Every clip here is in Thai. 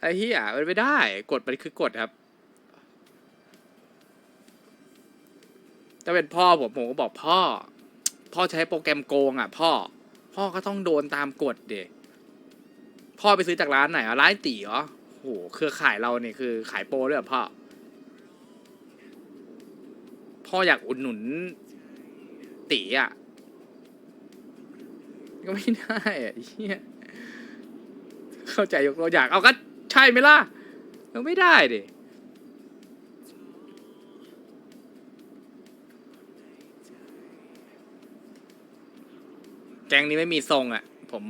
ไอ้เหี้ยมันไม่ได้กฎมันคือกฎครับ ถ้าเป็นพ่อผมผมก็บอกพ่อ พ่อใช้โปรแกรมโกงอะ พ่อ พ่อก็ต้องโดนตามกฎเดพ่อไปซื้อจากร้านไหนอะร้านตีเหรอโหเครือข่ายเราเนี่ยคือขายโปรด้วยเหรอพ่อ พ่ออยากอุดหนุนตีอะ ก็ไม่ได้อะเฮียเข้าใจยกตัวอย่างเอาก็ ช่ไหมล่ะมันไม่ได้ดิแก๊งนี้ไม่มีทรงอะ ผม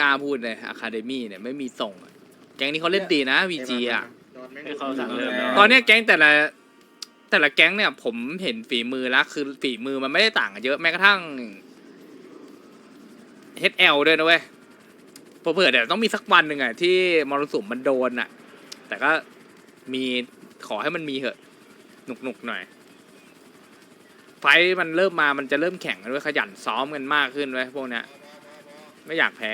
กล้าพูดเลยอะคาเดมี่เนี่ยไม่มีทรงอะ แก๊งนี้เขาเล่นดีนะวีจีอะ ให้เขาสั่งเริ่มแล้ว ตอนเนี้ยแก๊งแต่ละแต่ละแก๊งเนี่ยผมเห็นฝีมือแล้วคือฝีมือมันไม่ได้ต่างกันเยอะแม้กระทั่ง HL ด้วยนะเว้ย เผื่อเดี๋ยวต้องมีสักวันหนึ่งอะที่มรสุมมันโดนอะ แต่ก็มีขอให้มันมีเหอะหนุกๆหน่อย ไฟมันเริ่มมามันจะเริ่มแข่งกันด้วยขยันซ้อมกันมากขึ้นเว้ยพวกเนี้ยไม่อยากแพ้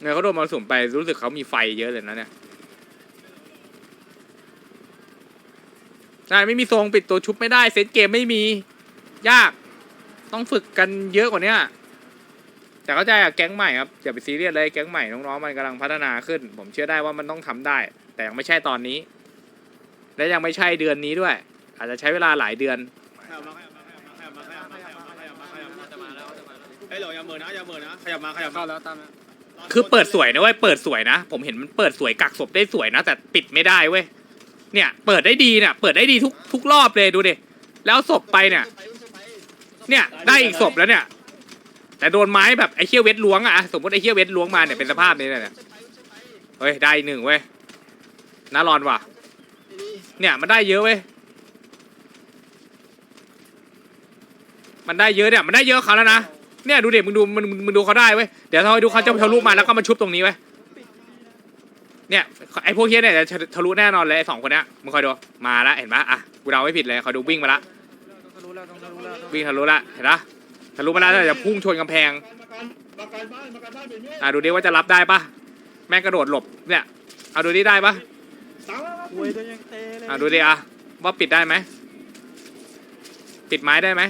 เนี่ยเขาโดนมรสุมไปรู้สึกเขามีไฟเยอะเลยนะเนี่ยใช่ไม่มีทรงปิดตัวชุบไม่ได้ เซตเกมไม่มี ยาก ต้องฝึกกันเยอะกว่านี้แต่เข้าใจอะแก๊งใหม่ครับอย่าไปซีเรียสเลยแก๊งใหม่น้องๆมันกำลังพัฒนาขึ้น ผมเชื่อได้ว่ามันต้องทำได้ แต่ยังไม่ใช่ตอนนี้ และยังไม่ใช่เดือนนี้ด้วย อาจจะใช้เวลาหลายเดือนเฮ้ยเหรออย่าเหมือนะอย่าเหมือนะขยับมาขยับมาแล้วตามคือเปิดสวยนะเว้ยเปิดสวยนะ ผมเห็นมันเปิดสวยกักศพได้สวยนะ แต่ปิดไม่ได้เว้ยเนี่ย เปิดได้ดีเนี่ยเปิดได้ดีทุกทุกรอบเลยดูดิแล้วศพไปเนี่ย เนี่ยได้อีกศพแล้วเนี่ย แต่โดนไม้แบบไอ้เขี้ยวเวทล้วงอะสมมติไอ้เขี้ยวเวทล้วงมาเนี่ยเป็นสภาพนี้เลยเนี่ยเฮ้ยได้หนึ่งเว้ยน่ารอนว่ะ เนี่ยมันได้เยอะเว้ยมันได้เยอะเนี่ยมันได้เยอะเขาแล้วนะเนี่ยดูเด็กมึงดูมึงมึงดูเขาได้เว้ยเดี๋ยวถ้าไปดูเขาจะทะลุมาแล้วก็มาชุบตรงนี้เว้ยเนี่ยไอ้พวกเฮียเนี่ยจะทะลุแน่นอนเลยสองคนเนี้ยมึงคอยดูมาแล้วเห็นปะอะกูเดาไม่ผิดเลยเขาดูวิ่งมาละ วิ่งทะลุละเห็นปะทะลุมาแล้วจะพุ่งชนกำแพงอะดูดิว่าจะรับได้ปะแม่งกระโดดหลบเนี่ยเอาดูดิได้ปะอะดูดิอะว่าปิดได้ไหมปิดไม้ได้ไหม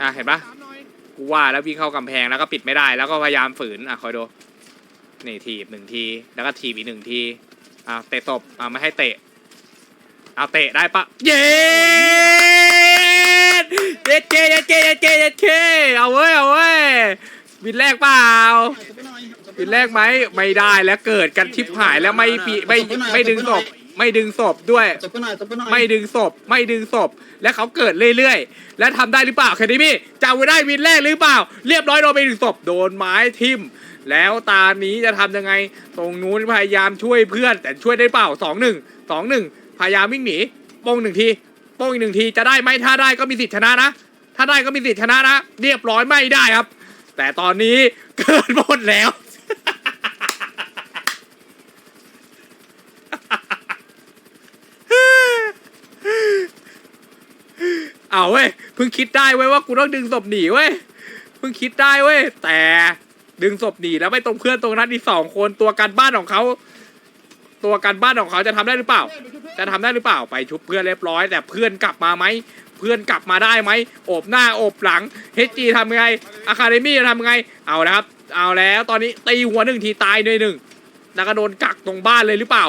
อะเห็นปะกูว่าแล้ววิ่งเข้ากำแพงแล้วก็ปิดไม่ได้แล้วก็พยายามฝืนอะคอยดูนี่ทีบหนึ่งทีแล้วก็ทีบอีกหนึ่งทีอะเตะตบอะไม่ให้เตะ เอาเตะได้ปะเย้เย็ดเจเย็ดเจเย็ดเจเย็ดเคเอาเว้ยเอาเว้ยบินแรกเปล่าบินแรกไหมไม่ได้แล้วเกิดกันชิบหายแล้วไม่ปีไม่ไม่ดึงศพไม่ดึงศพด้วยจบกันหน่อยจบกันหน่อยไม่ดึงศพไม่ดึงศพและเขาเกิดเรื่อยๆ และทำได้หรือเปล่าแคดมี่จำไว้ได้วินแรกหรือเปล่า เรียบร้อยโดนไปหนึ่งศพโดนไม้ทิ่มแล้วตานี้จะทำยังไง ตรงนู้นพยายามช่วยเพื่อนแต่ช่วยได้เปล่าสองหนึ่งสองหนึ่ง พยายามวิ่งหนีโป้งหนึ่งทีโป้งอีกหนึ่งทีจะได้ไหมถ้าได้ก็มีสิทธิชนะนะ ถ้าได้ก็มีสิทธิชนะนะ เรียบร้อยไม่ได้ครับ แต่ตอนนี้เกิดหมดแล้วเอาเว้ยเพิ่งคิดได้เว้ยว่ากูต้องดึงศพหนีเว้ยเพิ่งคิดได้เว้ยแต่ดึงศพหนีแล้วไม่ตรงเพื่อนตรงนั้นอีกสองคนตัวการบ้านของเขา ตัวการบ้านของเขาจะทำได้หรือเปล่า จะทำได้หรือเปล่าไปชุบเพื่อนเรียบร้อย แต่เพื่อนกลับมาไหมเพื่อนกลับมาได้ไหมโอบหน้าโอบหลังเฮจีทำยังไงอะคาเดมี่จะทำยังไงเอาแล้วครับ เอาแล้วตอนนี้ตีหัวหนึ่งทีตายเลยหนึ่งแล้วก็โดนกักตรงบ้านเลยหรือเปล่า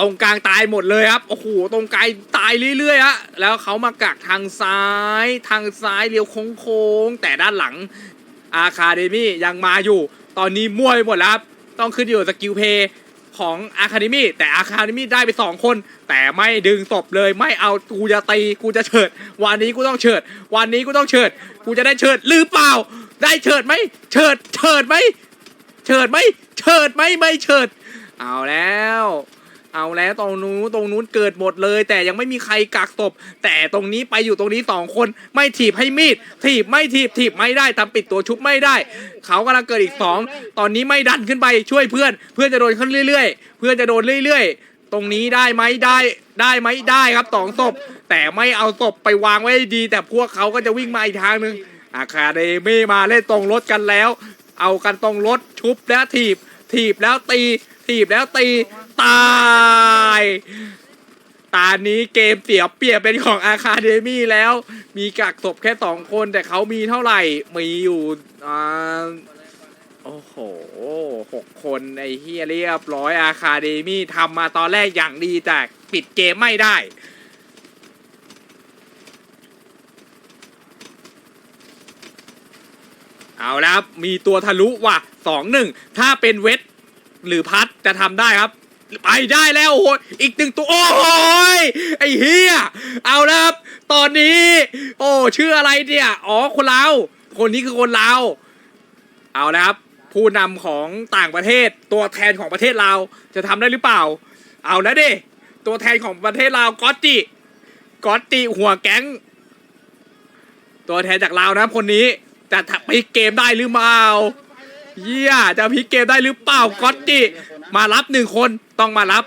ตรงกลางตายหมดเลยครับโอ้โหตรงกลางตายเรื่อยๆฮะแล้วเขามากักทางซ้าย ทางซ้ายเลี้ยวโค้งๆแต่ด้านหลังอาคาเดมี่ยังมาอยู่ ตอนนี้มั่วไปหมดแล้วครับ ต้องขึ้นอยู่กับสกิลเพย์ของอาคาเดมี่แต่อาคาเดมี่ได้ไปสองคน แต่ไม่ดึงศพเลยไม่เอากูจะตีกูจะเฉิด วันนี้กูต้องเฉิด วันนี้กูต้องเฉิด กูจะได้เฉิดหรือเปล่า ได้เฉิดไหมเฉิดเฉิดไหมเฉิดไหมเฉิดไหมไม่เฉิด เอาแล้ว เอาแล้วตรงนู้นตรงนู้นเกิดหมดเลย แต่ยังไม่มีใครกักศพแต่ตรงนี้ไปอยู่ตรงนี้สองคนไม่ถีบให้มีด ถีบไม่ถีบถีบไม่ได้ทำปิดตัวชุบไม่ได้ เขากำลังเกิดอีกสองตอนนี้ไม่ดันขึ้นไปช่วยเพื่อน เพื่อนจะโดนขึ้นเรื่อย ๆ เพื่อนจะโดนเรื่อย ๆ ตรงนี้ได้ไหมได้ได้ไหมได้ครับสองศพแต่ไม่เอาศพไปวางไว้ดี แต่พวกเขาก็จะวิ่งมาอีกทางหนึ่งอาคาเดมี่มาเล่นตรงรถกันแล้ว เอากันตรงรถชุบแล้วถีบ ถีบแล้วตี ถีบแล้วตี ตาย ตานี้เกมเสียเปรียบเป็นของอาคาเดมี่แล้ว มีกักศพแค่สองคนแต่เขามีเท่าไหร่ มีอยู่อ่าโอ้โหหกคนไอ้เฮียเรียบร้อยอาคาเดมี่ทำมาตอนแรกอย่างดีแต่ปิดเกมไม่ได้เอาแล้วครับมีตัวทะลุว่ะสองหนึ่งถ้าเป็นเวทหรือพัดจะทำได้ครับ ไปได้แล้วโอ้โหอีกหนึ่งตัวโอ้โหยไอ้เฮียเอาแล้วครับตอนนี้ โอ้ชื่ออะไรเนี่ยอ๋อคนลาวคนนี้คือคนลาวเอาแล้วครับ ผู้นำของต่างประเทศ ตัวแทนของประเทศลาวจะทำได้หรือเปล่า เอาแล้วดิตัวแทนของประเทศลาวก๊อตจิก๊อตจิหัวแก๊ง ตัวแทนจากลาวนะครับคนนี้จะพลิกเกมได้หรือเปล่า เยี่ยจะพลิกเกมได้หรือเปล่าก๊อตจิ มารับหนึ่งคนต้องมารับ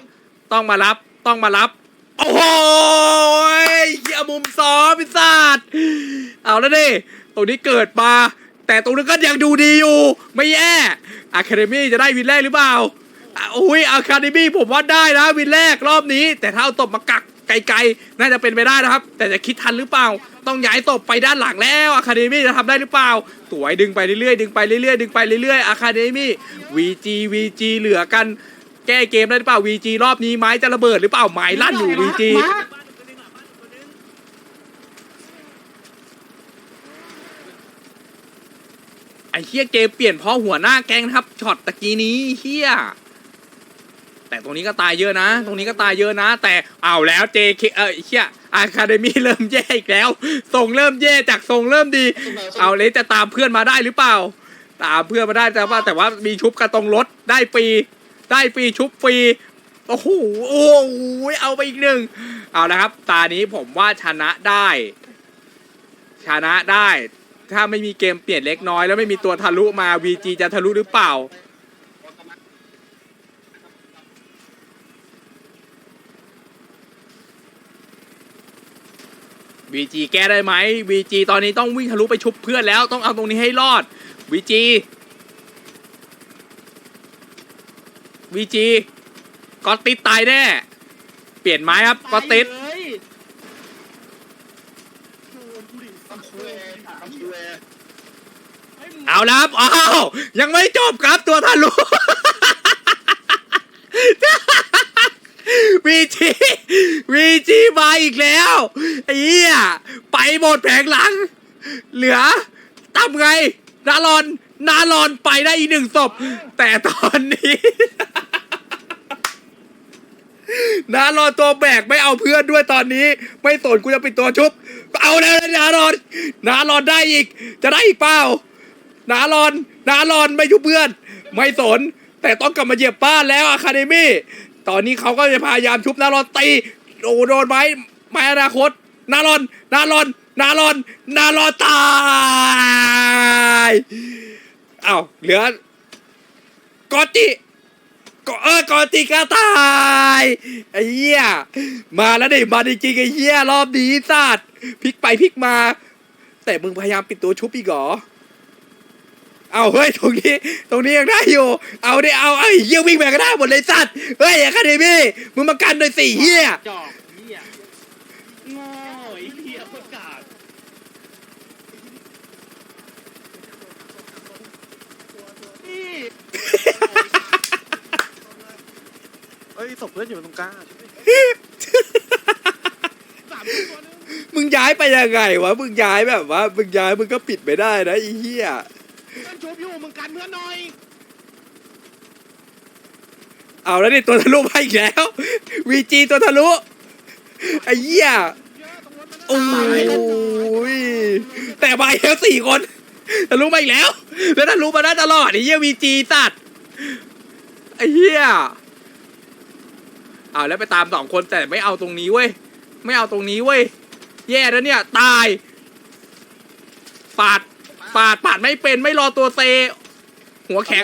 ต้องมารับต้องมารับ โอ้โหเยี่ยมุมซ้อมพิศาจเอาแล้วดิตรงนี้เกิดมาแต่ตรงนั้นก็ยังดูดีอยู่ ไม่แย่อะคาเดมี่จะได้วินแรกหรือเปล่าอุ้ยอะคาเดมี่ผมว่าได้นะวินแรกรอบนี้ แต่ถ้าเอาตบมากัก ไกลๆ น่าจะเป็นไปได้นะครับ แต่จะคิดทันหรือเปล่า ต้องย้ายตบไปด้านหลังแล้วอะคาเดมี่จะทำได้หรือเปล่าสวยดึงไปเรื่อยๆดึงไปเรื่อยๆดึงไปเรื่อยๆอะคาเดมี่วีจีวีจีเหลือกัน แก้เกมได้หรือเปล่าวีจีรอบนี้ไม้จะระเบิดหรือเปล่าไม้ลั่นอยู่วีจีไอ้เฮียเกมเปลี่ยนเพราะหัวหน้าแก๊งนะครับช็อตตะกี้นี้เฮีย แต่ตรงนี้ก็ตายเยอะนะ ตรงนี้ก็ตายเยอะนะ แต่เอาแล้ว JK เออไอ้เฮียอะคาเดมี่เริ่มแย่อีกแล้วทรงเริ่มแย่จากทรงเริ่มดี เอาเลยจะตามเพื่อนมาได้หรือเปล่า ตามเพื่อนมาได้แต่ว่าแต่ว่ามีชุบกันตรงรถได้ฟรีได้ฟรีชุบฟรีโอ้โหโอ้โหเอาไปอีกหนึ่งเอาละครับ ตานี้ผมว่าชนะได้ ชนะได้ ถ้าไม่มีเกมเปลี่ยนเล็กน้อย แล้วไม่มีตัวทะลุมา VG จะทะลุหรือเปล่า VG แก้ได้ไหม VG ตอนนี้ต้องวิ่งทะลุไปชุบเพื่อนแล้วต้องเอาตรงนี้ให้รอด VG VG ก็ติดตายแน่ เปลี่ยนไม้ครับก็ติดเอาแล้วครับอ้าวยังไม่จบครับตัวทะลุ วีจีวีจีมาอีกแล้วไอ้เหี้ยไปหมดแผงหลัง เหลือทำไง นาลอนนาลอนไปได้อีกหนึ่งศพ แต่ตอนนี้ นารอนตัวแบกไม่เอาเพื่อนด้วยตอนนี้ ไม่สนกูจะเป็นตัวชุบ เอาแล้วนารอน นารอนได้อีก จะได้อีกเปล่า นาลอน นาลอนไม่ชุบเพื่อน ไม่สน แต่ต้องกลับมาเหยียบบ้านแล้วอะคาเดมี่ ตอนนี้เขาก็จะพยายามชุบนาลอนตีโอ้โดนไหมไม่อนาคตนาลอนนาลอนนาลอนนาลอนตายเอ้าเหลือกอติก็เออกอติก็ตายไอ้เหี้ยมาแล้วดิมาจริงๆไอ้เหี้ยรอบนี้สัตว์พลิกไปพลิกมา แต่มึงพยายามปิดตัวชุบอีกเหรอ เอาเฮ้ยตรงนี้ ตรงนี้ยังได้อยู่ เอาดิเอาไอ้เหี้ยวิ่งแบกก็ได้หมดเลยสัตว์เฮ้ยอะคาเดมี่มึงมากันหน่อยสิเหี้ยจอกเหี้ยโง่ไอ้เหี้ยประกาศเอ้ยศพเพื่อนอยู่ตรงกลางสามตัวนึงมึงย้ายไปยังไงวะมึงย้ายแบบว่ามึงย้ายมึงก็ปิดไม่ได้นะไอ้เหี้ย เพื่อนหน่อย เอาแล้วนี่ตัวทะลุมาอีกแล้ววีจีตัวทะลุไอ้เหี้ยโอ้ยแต่มาอีกแล้วสี่คนทะลุมาอีกแล้ว แล้วทะลุมาได้ตลอดไอ้เหี้ยวีจีตัดไอ้เหี้ยเอาแล้วไปตามสองคนแต่ไม่เอาตรงนี้เว้ยไม่เอาตรงนี้เว้ยแย่แล้วเนี่ย ตาย ปาด ปาด ปาดไม่เป็นไม่รอตัวเซ หัวแข็ง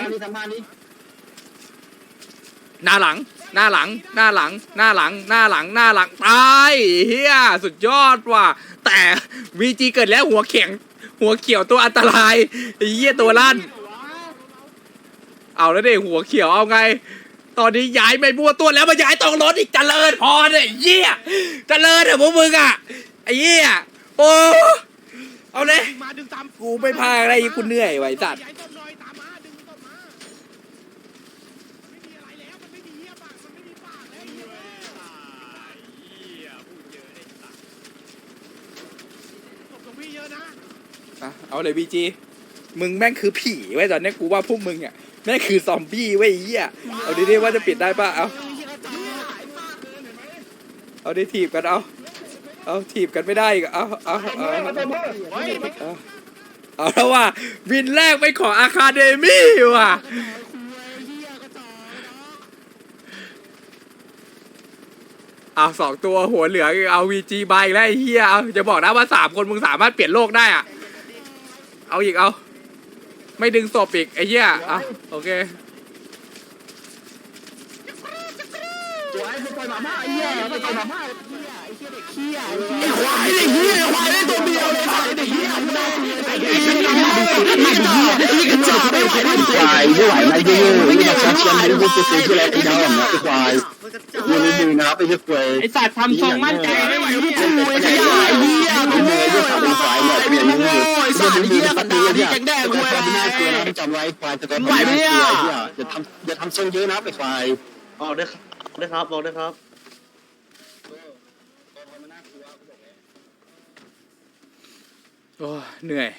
หน้าหลัง หน้าหลัง หน้าหลัง หน้าหลัง หน้าหลัง หน้าหลัง ตายเฮียสุดยอดว่ะ แต่วีจีเกิดแล้วหัวแข็ง หัวเขียวตัวอันตรายไอ้เฮียตัวลั่น เอาแล้วเด็หัวเขียวเอาไง ตอนนี้ย้ายไม่บัวตัวแล้วมาย้ายตรงรถอีกเจริญพอเนี่ยไอ้เหี้ยเจริญเถอะพวกมึงอะไอ้เหี้ยโอ้เอาเลย มาดึงตามกูไม่พาอะไรกูเหนื่อยไว้สัตว์ ย้ายต้นหน่อยตามมาดึงต้นมาไม่มีอะไรแล้วมันไม่มีเหี้ยปากมันไม่มีปากแล้วไอ้เหี้ยตบตรงพี่เย อะนะอะเอาเลยบีจีมึงแม่งคือผีไว้ยตอนเนี้ยกูว่าพวกมึงอะแม่งคือซอมบี้ไว้ยไอ้เหี้ยเอาดิๆว่าจะปิดได้ป่ะเอาเอาดิถีบกันเอาเอาถีบกันไม่ได้อีกเอาเอาเอาเอาเฮ้ยมันเอาเอาแล้วว่าวินแรกไปขออาคาเดมี่ว่ะ เอาสองตัวหัวเหลืองเอาวีจีใบแล้วไอ้เฮียเอาจะบอกนะว่าสามคนมึงสามารถเปลี่ยนโลกได้อะเอาอีกเอา ไม่ดึงศพอีกไอ้เหี้ยเอาโอเคควายไม่ไหวนะยูยูนี่มาชักเชียนให้ยูยูซื้อที่ไรไอ้ดาวนะไอ้ควายยูนี่ดีนะครับไอ้เจ้าควายไอสัตว์ทำทรงมั่นใจไม่ไหวที่กูไอ้ไอ้เหี้ยเหี้ยไอ้เหี้ยไอ้เหี้ยขาเป็นควาย เนี่ยไอ้เหี้ยยูยูไอ้สัตว์ไอ้เหี้ยตัดตัวเนี่ยไอ้ควายไม่น่ากลัวนะจำไว้ควายแต่ก็ไม่น่ากลัวไอ้เหี้ยอย่าทำอย่าทำทรงเยอะนะไอ้ควายบอกด้วยครับบอกด้วยครับบอกด้วยครับโอ้ยเหนื่อย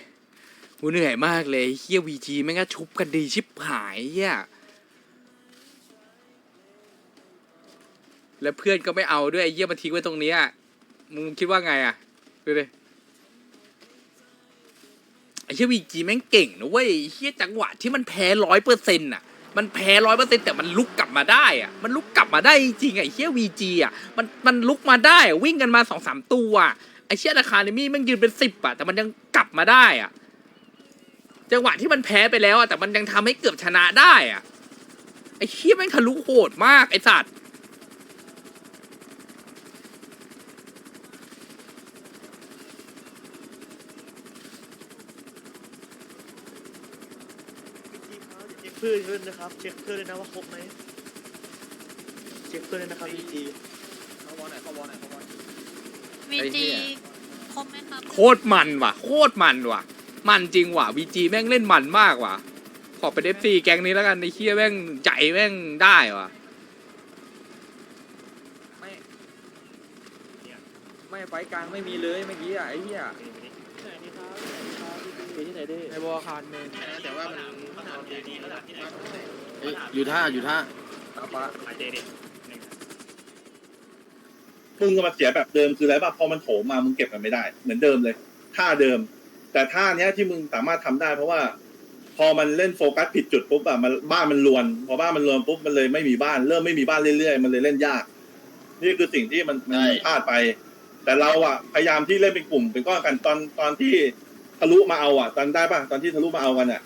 กูเหนื่อยมากเลยเฮียวีจีแม่งก็ชุบกันดีชิบหายเฮีย แล้วเพื่อนก็ไม่เอาด้วยไอ้เฮียมาทิ้งไว้ตรงเนี้ยมึงคิดว่าไงอะดูดิไอ้เฮียวีจีแม่งเก่งนะเว้ยไอ้เฮียจังหวะที่มันแพ้ร้อยเปอร์เซ็นต์อะ มันแพ้ร้อยเปอร์เซ็นต์แต่มันลุกกลับมาได้อะ มันลุกกลับมาได้จริงๆไอ้เฮียวีจีอะมันมันลุกมาได้อะวิ่งกันมาสองสามตัวอะไอ้เชี่ยราคาเนมี่แมันยืนเป็นสิบอะแต่มันยังกลับมาได้อะจังหวะที่มันแพ้ไปแล้วอะแต่มันยังทำให้เกือบชนะได้อะไอ้เชี่ยแม่งทะลุโหดมากไอ้สัตว์ เช็คเพื่อนด้วยนะครับ เช็คเพื่อนด้วยนะว่าครบไหมเช็คเพื่อนด้วยนะครับพี่จีวีจีครบไหมครับโคตรมันว่ะ โคตรมันว่ะ มันจริงว่ะวีจีแม่งเล่นมันมากว่ะ ขอเป็นเอฟซีแก๊งนี้แล้วกันไอ้เชี่ยแม่งใจแม่งได้ว่ะ ไม่ไม่ไฟกลางไม่มีเลยเมื่อกี้อะไอ้เหี้ยในบั วคารเมนแต่ว่ามันอยู่ท่าอยู่ท่าตาปะมึงก็มาเสียแบบเดิมคืออะไรป่ะพอมันโถมมามึงเก็บมันไม่ได้ เหมือนเดิมเลย ท่าเดิม แต่ท่าเนี้ยที่มึงสามารถทำได้ เพราะว่า พอมันเล่นโฟกัสผิดจุดปุ๊บอะมันบ้านมันรวน พอบ้านมันรวนปุ๊บมันเลยไม่มีบ้าน เริ่มไม่มีบ้านเรื่อยๆมันเลยเล่นยาก นี่คือสิ่งที่มันมันพลาดไป แต่เราอะพยายามที่เล่นเป็นกลุ่มเป็นก้อนกันตอนตอนที่ทะลุมาเอาอะตอนได้ป่ะตอนที่ทะลุมาเอากันอะ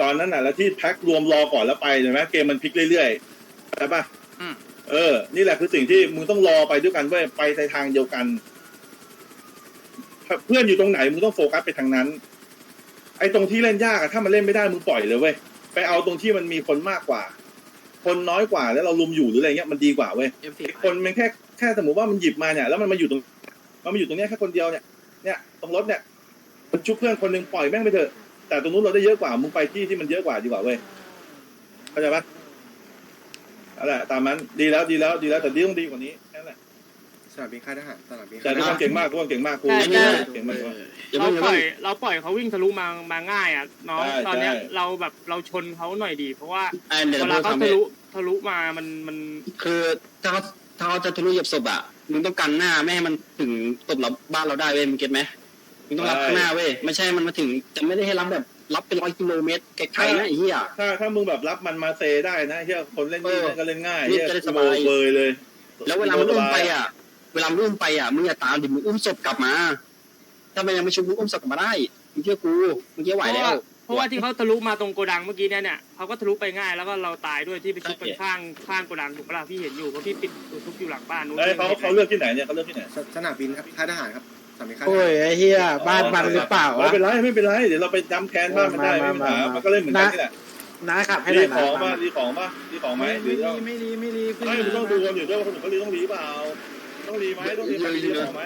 ตอนนั้นอะแล้วที่แพ็ครวมรอก่อนแล้วไปเห็นไหมเกมมันพลิกเรื่อยๆใช่ป่ะอืมเออ นี่แหละคือสิ่งที่มึงต้องรอไปด้วยกันเว้ยไปในทางเดียวกันถ้าเพื่อนอยู่ตรงไหนมึงต้องโฟกัสไปทางนั้น ไอ้ตรงที่เล่นยากอะถ้ามันเล่นไม่ได้มึงปล่อยเลยเว้ยไปเอาตรงที่มันมีคนมากกว่า คนน้อยกว่าแล้วเราลุมอยู่หรืออะไรเงี้ยมันดีกว่าเว้ยไอ้คนมันแค่แค่สมมติว่ามันหยิบมาเนี่ยแล้วมันมาอยู่ตรง มันมาอยู่ตรงเนี้ยแค่คนเดียวเนี่ยเนี่ยตรงรถเนี่ย มันชุบเพื่อนคนหนึ่งปล่อยแม่งไปเถอะ แต่ตรงนู้นเราได้เยอะกว่า มึงไปที่ที่มันเยอะกว่าดีกว่าเว้ย เข้าใจปะนั่นแหละตามนั้น ดีแล้วดีแล้วดีแล้วแต่ดีต้องดีกว่านี้แค่นั้นแหละสนามบินค่ายทหารสนามบินแต่ทุกคนเก่งมากทุกคนเก่งมากครูใช่ใช่ เก่งมากทุกคน อย่าเราเพิ่งอย่าปล่เพิ่อง ยเราปล่อยเขาวิ่งทะลุมามาง่ายอะน้องใช่ตอนเนี้ยใช่ เราแบบเราชนเขาหน่อยดี เพราะว่าไอ้เดี๋ยวเวเราลาเขาทำทะให้ลุทะลุมามันมันคือถ้าเขาถ้าเขาจะทะลุเหยียบศพอะมึงต้องกันหน้าไม่ให้มันถึงตบเราบ้านเราได้เว้ยมึงเก็ตไหม มึงต้องรับข้างหน้าเว้ยไม่ใช่มันมาถึงจะไม่ได้ให้รับแบบรับเป็นร้อยกิโลเมตรไกลๆนะไอ้เหี้ยถ้าถ้ามึงแบบรับมันมาเซได้นะเฮียคนเล่นนี่เออก็เล่นง่ายนี่เฮียจะได้สบายเบยเลย แล้วเวลามันอุ้มไปอะ เวลามันอุ้มไปอะมึงอย่าตามดิมึงอุ้มศพกลับมา ถ้ามันยังไม่ชุบมึงอุ้มศพกลับมาได้มึงเชื่อกูมึงเชื่อไหวแล้วเพราะว่าที่เขาทะลุมาตรงโกดังเมื่อกี้เนี่ยเนี่ยเขาก็ทะลุไปง่ายแล้วก็เราตายด้วยที่ไปชุบกันข้างข้างโกดังถูกปะล่ะพี่เห็นอยู่เพราะพี่ปิดทุบอยู่หลังบ้านนู้นไอ้เขาเขาเลือกที่ไหนเนี่ยเขาเลือกที่ไหนสสนามบินครับค่ายทหารครับ สนามบินค่ายทโอ้หารยไอ้เฮียบ้านมันหรือเปล่าไม่วะ เป็นไรไม่เป็นไรเดี๋ยวเราไปย้ำแค้นบ้านมันได้ไม่มีปัญหามามามามันก็เล่นเหมือนกันนี่แหละน้าขับให้หรีน่อยของนะมารีของมารีของไหมหรือต้องไม่รีไม่รีไม่มึงต้องดูกันอยู่ด้วยว่าคนอื่นเขารีต้องรีเปล่าต้องรีไหมต้องรีไหมรีของไหม